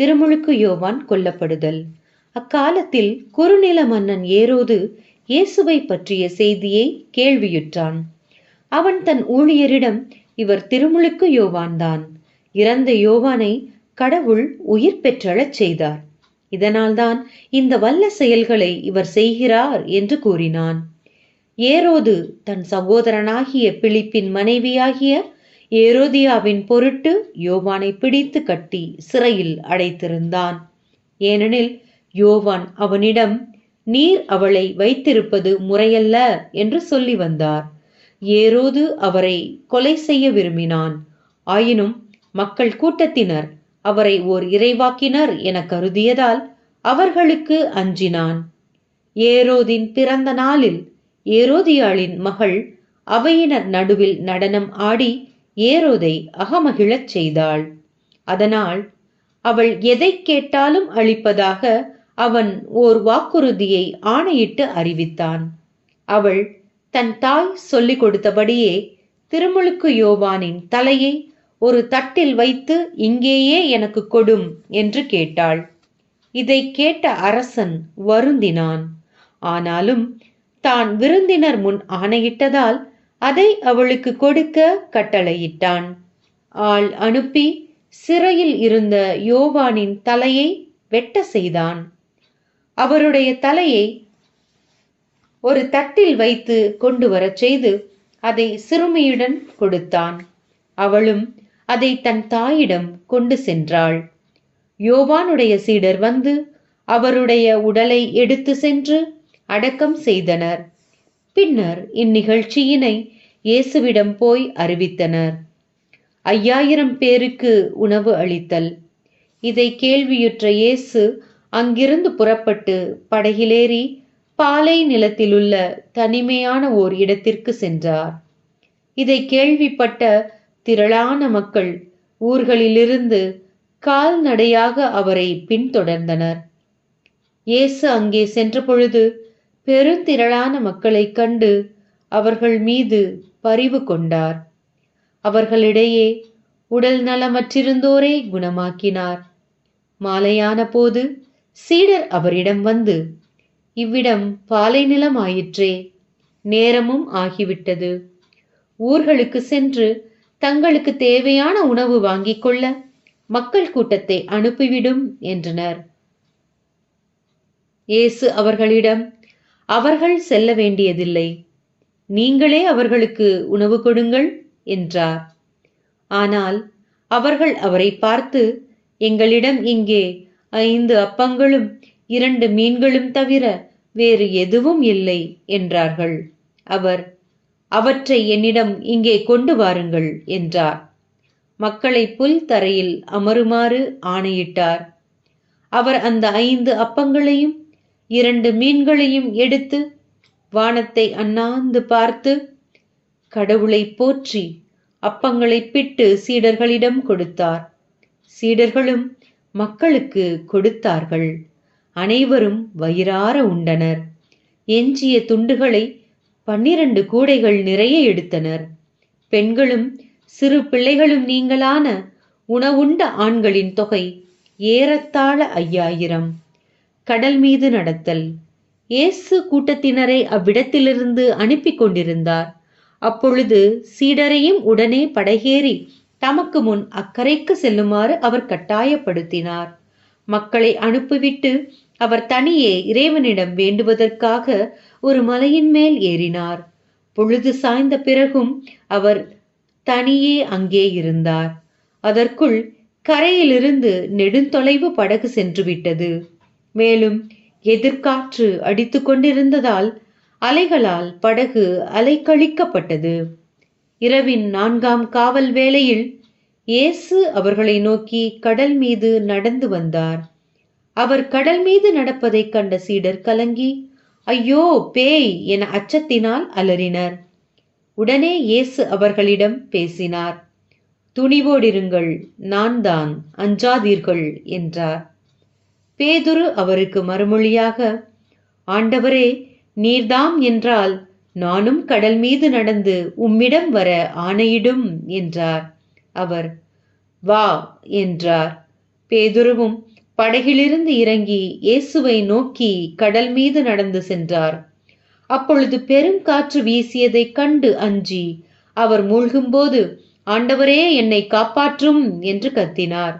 திருமுழுக்கு யோவான் கொல்லப்படுதல். அக்காலத்தில் குறுநில மன்னன் ஏரோது இயேசுவை பற்றிய செய்தியை கேள்வியுற்றான். அவன் தன் ஊழியரிடம் இவர் திருமுழுக்கு யோவான்தான். இறந்த யோவானை கடவுள் உயிர் பெற்றழச் செய்தார். இதனால்தான் இந்த வல்ல செயல்களை இவர் செய்கிறார் என்று கூறினான். ஏரோது தன் சகோதரனாகிய பிலிப்பின் மனைவியாகிய ஏரோதியாவின் பொருட்டு யோவானை பிடித்து கட்டி சிறையில் அடைத்திருந்தான். ஏனெனில் யோவான் அவனிடம் நீர் அவளை வைத்திருப்பது முறையல்ல என்று சொல்லி வந்தார். ஏரோது அவரை கொலை செய்ய விரும்பினான். ஆயினும் மக்கள் கூட்டத்தினர் அவரை ஓர் இறைவாக்கினர் என கருதியதால் அவர்களுக்கு அஞ்சினான். ஏரோதின் பிறந்த நாளில் ஏரோதியாளின் மகள் அவையினர் நடுவில் நடனம் ஆடி ஏரோதை அகமகிழச் செய்தாள். அதனால் அவள் எதை கேட்டாலும் அளிப்பதாக அவன் ஓர் வாக்குறுதியை ஆணையிட்டு அறிவித்தான். அவள் தன் தாய் சொல்லிக் கொடுத்தபடியே திருமுழுக்கு யோவானின் தலையை ஒரு தட்டில் வைத்து இங்கேயே எனக்கு கொடும் என்று கேட்டாள். இதை கேட்ட அரசன் வருந்தினான். ஆனாலும் தான் விருந்தினர் முன் ஆணையிட்டதால் அதை அவளுக்கு கொடுக்க கட்டளையிட்டான். ஆள் அனுப்பி சிறையில் இருந்த யோவானின் தலையை வெட்ட செய்தான். அவருடைய தலையை ஒரு தட்டில் வைத்து கொண்டு வரச் செய்து அதை சிறுமியுடன் கொடுத்தான். அவளும் அதை தன் தாயிடம் கொண்டு சென்றாள். யோவானுடைய சீடர் வந்து அவருடைய உடலை எடுத்து சென்று அடக்கம் செய்தனர். பின்னர் இந்நிகழ்ச்சியினை இயேசுவிடம் போய் அறிவித்தனர். ஐயாயிரம் பேருக்கு உணவு அளித்தல். இதை கேள்வியுற்ற இயேசு அங்கிருந்து புறப்பட்டு படகிலேறி பாலை நிலத்திலுள்ள தனிமையான ஓர் இடத்திற்கு சென்றார். இதை கேள்விப்பட்ட திரளான மக்கள் ஊர்களிலிருந்து கால்நடையாக அவரை பின்தொடர்ந்தனர். இயேசு அங்கே சென்றபொழுது பெருந்திரளான மக்களைக் கண்டு அவர்கள் மீது பரிவு கொண்டார். அவர்களிடையே உடல் நலமற்றிருந்தோரை குணமாக்கினார். மாலையான போது சீடர் அவரிடம் வந்து இவ்விடம் பாலை நிலமாயிற்றே நேரமும் ஆகிவிட்டது. ஊர்களுக்கு சென்று தங்களுக்கு தேவையான உணவு வாங்கிக் கொள்ள மக்கள் கூட்டத்தை அனுப்பிவிடும் என்றனர். இயேசு அவர்களிடம் அவர்கள் செல்ல வேண்டியதில்லை. நீங்களே அவர்களுக்கு உணவு கொடுங்கள் என்றார். ஆனால் அவர்கள் அவரை பார்த்து எங்களிடம் இங்கே ஐந்து அப்பங்களும் இரண்டு மீன்களும் தவிர வேறு எதுவும் இல்லை என்றார்கள். அவர் அவற்றை என்னிடம் இங்கே கொண்டு வாருங்கள் என்றார். மக்களை புல் தரையில் அமருமாறு ஆணையிட்டார். அவர் அந்த ஐந்து அப்பங்களையும் இரண்டு மீன்களையும் எடுத்து வானத்தை அண்ணாந்து பார்த்து கடவுளை போற்றி அப்பங்களை பிட்டு சீடர்களிடம் கொடுத்தார். சீடர்களும் மக்களுக்கு கொடுத்தார்கள். அனைவரும் வயிறார உண்டனர். எஞ்சிய துண்டுகளை பன்னிரண்டு கூடைகள் நிறைய எடுத்தனர். பெண்களும் சிறு பிள்ளைகளும் நீங்களான உணவுண்ட ஆண்களின் தொகை ஏறத்தாழ ஐயாயிரம். கடல் மீது நடத்தல். இயேசு கூட்டத்தினரை அவ்விடத்திலிருந்து அனுப்பி கொண்டிருந்தார். அப்பொழுது சீடரையும் உடனே படகேறி தமக்கு முன் அக்கறைக்கு செல்லுமாறு அவர் கட்டாயப்படுத்தினார். மக்களை அனுப்பிவிட்டு அவர் தனியே இறைவனிடம் வேண்டுவதற்காக ஒரு மலையின் மேல் ஏறினார். பொழுது சாய்ந்த பிறகும் அவர் தனியே அங்கே இருந்தார். அதற்குள் கரையிலிருந்து நெடுந்தொலைவு படகு சென்றுவிட்டது. மேலும் எதிர்காற்று அடித்துக் கொண்டிருந்ததால் அலைகளால் படகு அலைக்கழிக்கப்பட்டது. இரவின் நான்காம் காவல் வேளையில் இயேசு அவர்களை நோக்கி கடல் மீது நடந்து வந்தார். அவர் கடல் மீது நடப்பதைக் கண்ட சீடர் கலங்கி ஐயோ பேய்! என அச்சத்தினால் அலறினர். உடனே இயேசு அவர்களிடம் பேசினார் துணிவோடிருங்கள் நான் தான் அஞ்சாதீர்கள் என்றார். பேதுரு அவருக்கு மறுமொழியாக ஆண்டவரே நீர்தாம் என்றால் நானும் கடல் மீது நடந்து உம்மிடம் வர ஆணையிடும் என்றார். அவர் வா என்றார். பேதுருவும் படகிலிருந்து இறங்கி இயேசுவை நோக்கி கடல் மீது நடந்து சென்றார். அப்பொழுது பெருங்காற்று வீசியதைக் கண்டு அஞ்சி அவர் மூழ்கும்போது ஆண்டவரே என்னை காப்பாற்றும் என்று கத்தினார்.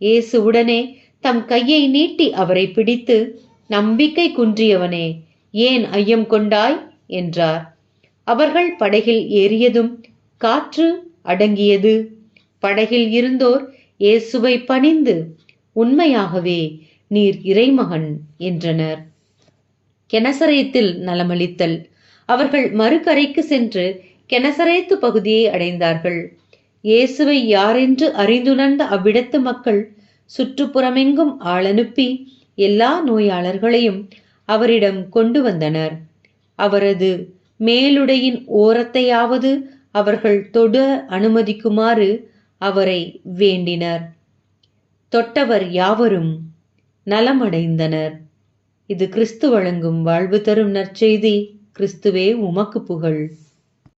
இயேசு உடனே தம் கையை நீட்டி அவரை பிடித்து நம்பிக்கை குன்றியவனே ஏன் ஐயம் கொண்டாய்? என்றார். அவர்கள் படகில் ஏறியதும் காற்று அடங்கியது. படகில் இருந்தோர் இயேசுவை பணிந்து உண்மையாகவே நீர் இறைமகன் என்றனர். கெனசரேத்தில் நலமளித்தல். அவர்கள் மறுகரைக்கு சென்று கெனசரேத்து பகுதியை அடைந்தார்கள். இயேசுவை யாரென்று அறிந்துணர்ந்த அவ்விடத்து மக்கள் சுற்றுப்புறமெங்கும் ஆளனுப்பி எல்லா நோயாளர்களையும் அவரிடம் கொண்டு வந்தனர். அவரது மேலுடையின் ஓரத்தையாவது அவர்கள் தொட அனுமதிக்குமாறு அவரை வேண்டினர். தொட்டவர் யாவரும் நலமடைந்தனர். இது கிறிஸ்து வழங்கும் வாழ்வு தரும் நற்செய்தி. கிறிஸ்துவே உமக்கு புகழ்.